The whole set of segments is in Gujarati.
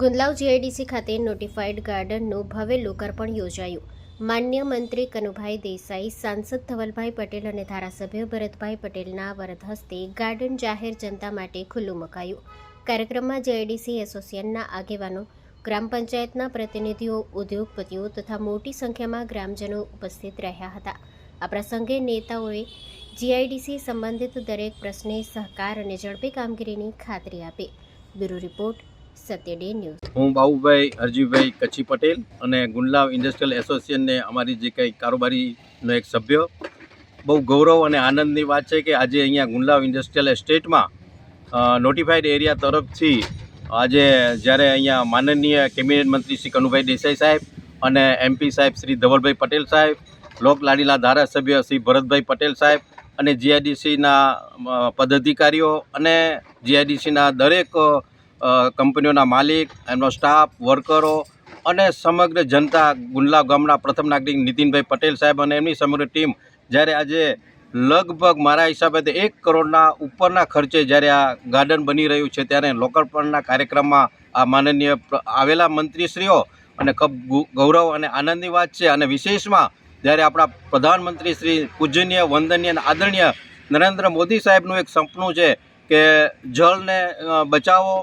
ગુંદલાવ જીઆઈડીસી ખાતે નોટિફાઈડ ગાર્ડનનું ભવ્ય લોકાર્પણ યોજાયું. માન્ય મંત્રી કનુભાઈ દેસાઈ, સાંસદ ધવલભાઈ પટેલ અને ધારાસભ્ય ભરતભાઈ પટેલના વરદ હસ્તે ગાર્ડન જાહેર જનતા માટે ખુલ્લું મુકાયું. કાર્યક્રમમાં જીઆઈડીસી એસોસિએશનના આગેવાનો, ગ્રામ પંચાયતના પ્રતિનિધિઓ, ઉદ્યોગપતિઓ તથા મોટી સંખ્યામાં ગ્રામજનો ઉપસ્થિત રહ્યા હતા. આ પ્રસંગે નેતાઓએ જીઆઈડીસી સંબંધિત દરેક પ્રશ્ને સહકાર અને ઝડપી કામગીરીની ખાતરી આપી. Bureau report Satya day news. હું બાબુભાઈ હરજીભાઈ કચ્છી પટેલ અને ગુંડલાવ ઇન્ડસ્ટ્રીયલ એસોસિએશનને અમારી જે કંઈ કારોબારીનો એક સભ્ય. બહુ ગૌરવ અને આનંદની વાત છે કે આજે અહીંયા ગુંડલાવ ઇન્ડસ્ટ્રીયલ એસ્ટેટમાં નોટિફાઈડ એરિયા તરફથી આજે જ્યારે અહીંયા માનનીય કેબિનેટ મંત્રી શ્રી કનુભાઈ દેસાઈ સાહેબ અને એમપી સાહેબ શ્રી ધવલભાઈ પટેલ સાહેબ લોકલાડીલા ધારાસભ્ય શ્રી ભરતભાઈ પટેલ સાહેબ અને જીઆઈડીસીના પદાધિકારીઓ અને જીઆઈડીસીના દરેક કંપનીઓના માલિક, એમનો સ્ટાફ વર્કરો અને સમગ્ર જનતા ગુંડલા ગામના પ્રથમ નાગરિક નીતિનભાઈ પટેલ સાહેબ અને એમની સમગ્ર ટીમ જ્યારે આજે લગભગ મારા હિસાબે તો એક કરોડના ઉપરના ખર્ચે જ્યારે આ ગાર્ડન બની રહ્યું છે ત્યારે લોકાર્પણના કાર્યક્રમમાં આ માનનીય આવેલા મંત્રીશ્રીઓ અને ખૂબ ગૌરવ અને આનંદની વાત છે. અને વિશેષમાં જ્યારે આપણા પ્રધાનમંત્રી શ્રી પૂજનીય, વંદનીય અને આદરણીય નરેન્દ્ર મોદી સાહેબનું એક સપનું છે કે જળને બચાવો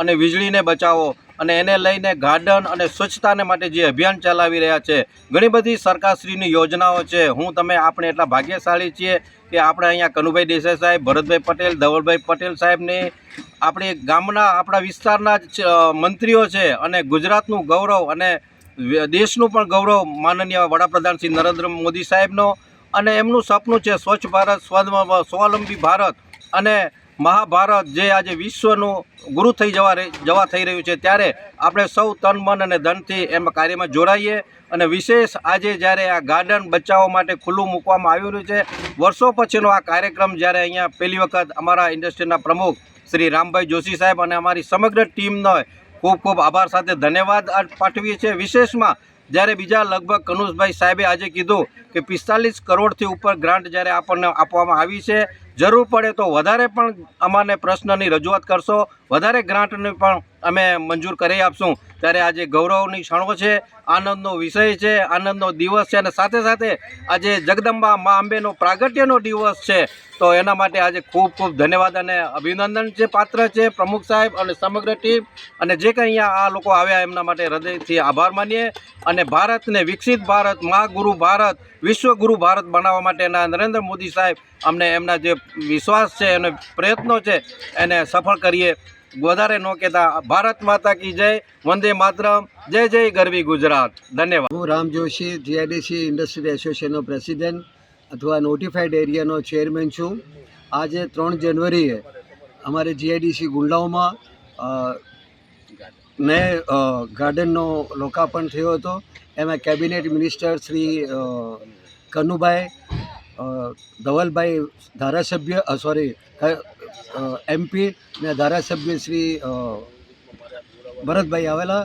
અને વીજળીને બચાવો. અને એને લઈને ગાર્ડન અને સ્વચ્છતાને માટે જે અભિયાન ચલાવી રહ્યા છે, ઘણી બધી સરકારશ્રીની યોજનાઓ છે. હું તમે આપણે એટલા ભાગ્યશાળી છીએ કે આપણે અહીંયા કનુભાઈ દેસાઈ સાહેબ, ભરતભાઈ પટેલ, ધવલભાઈ પટેલ સાહેબની આપણે ગામના, આપણા વિસ્તારના જ મંત્રીઓ છે અને ગુજરાતનું ગૌરવ અને દેશનું પણ ગૌરવ માનનીય વડાપ્રધાન શ્રી નરેન્દ્ર મોદી સાહેબનો. અને એમનું સપનું છે સ્વચ્છ ભારત સ્વાવલંબી ભારત. અને મહાભારત જે આજે વિશ્વનું ગુરુ થઈ જવા જવા થઈ રહ્યું છે, ત્યારે આપણે સૌ તન, મન અને ધનથી એમ કાર્યમાં જોડાઈએ અને વિશેષ આજે જ્યારે આ ગાર્ડન બચાવવા માટે ખુલ્લું મૂકવામાં આવ્યું છે, વર્ષો પછીનો આ કાર્યક્રમ જ્યારે અહીંયા પહેલી વખત અમારા ઇન્ડસ્ટ્રીના પ્રમુખ શ્રી રામભાઈ જોશી સાહેબ અને અમારી સમગ્ર ટીમનો ખૂબ ખૂબ આભાર સાથે ધન્યવાદ પાઠવીએ છીએ. વિશેષમાં જ્યારે બીજા લગભગ કનુષભાઈ સાહેબે આજે કીધું કે પિસ્તાલીસ કરોડથી ઉપર ગ્રાન્ટ જ્યારે આપણને આપવામાં આવી છે જરૂર પડે તો વધારે પણ અમાને પ્રશ્નની રજૂઆત કરશો. વધારે ગ્રાન્ટની પણ અમે મંજૂર કરી આપશું. ત્યારે આજે ગૌરવની ક્ષણો છે, આનંદનો વિષય છે, આનંદનો દિવસ છે અને સાથે સાથે આજે જગદંબા મા અંબેનો પ્રાગટ્યનો દિવસ છે. તો એના માટે આજે ખૂબ ખૂબ ધન્યવાદ અને અભિનંદન છે પાત્ર છે પ્રમુખ સાહેબ અને સમગ્ર ટીમ. અને જે કંઈ અહીંયા આ લોકો આવ્યા એમના માટે હૃદયથી આભાર માનીએ. અને ભારતને વિકસિત ભારત, મા ગુરુ ભારત વિશ્વગુરુ ભારત બનાવવા માટેના નરેન્દ્ર મોદી સાહેબ અમને એમના જે વિશ્વાસ છે અને પ્રયત્નો છે એને સફળ કરીએ. વધારે ન કહેતા ભારત માતા કી જય વંદે માતરમ જય જય ગરવી ગુજરાત. ધન્યવાદ. હું રામ જોશી જીઆઈડીસી ઇન્ડસ્ટ્રીયલ એસોસિએશનનો પ્રેસિડેન્ટ અથવા નોટિફાઈડ એરિયાનો ચેરમેન છું. આજે ત્રણ જાન્યુઆરીએ અમારે જીઆઈડીસી ગુંડલાઓમાં અ, ને ગાર્ડનનો લોકાર્પણ થયો હતો. એમાં કેબિનેટ મિનિસ્ટર શ્રી કનુભાઈ ધવલભાઈ ધારાસભ્ય સોરી એમપી ને ધારાસભ્ય શ્રી ભરતભાઈ આવેલા.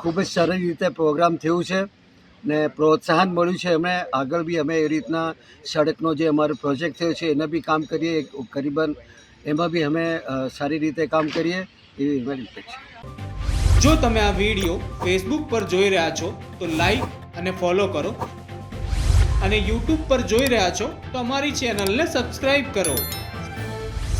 ખૂબ જ સારી રીતે પ્રોગ્રામ થયું છે ને પ્રોત્સાહન મળ્યું છે. એમણે આગળ બી અમે એ રીતના સડકનો જે અમારો પ્રોજેક્ટ થયો છે, એને બી કામ કરીએ. કરીબન એમાં બી અમે સારી રીતે કામ કરીએ એવી અમારી જો તમે આ વીડિયો ફેસબુક પર જોઈ રહ્યા છો, તો લાઈક અને ફોલો કરો. અને યુટ્યુબ પર જોઈ રહ્યા છો, તો અમારી ચેનલને સબસ્ક્રાઈબ કરો.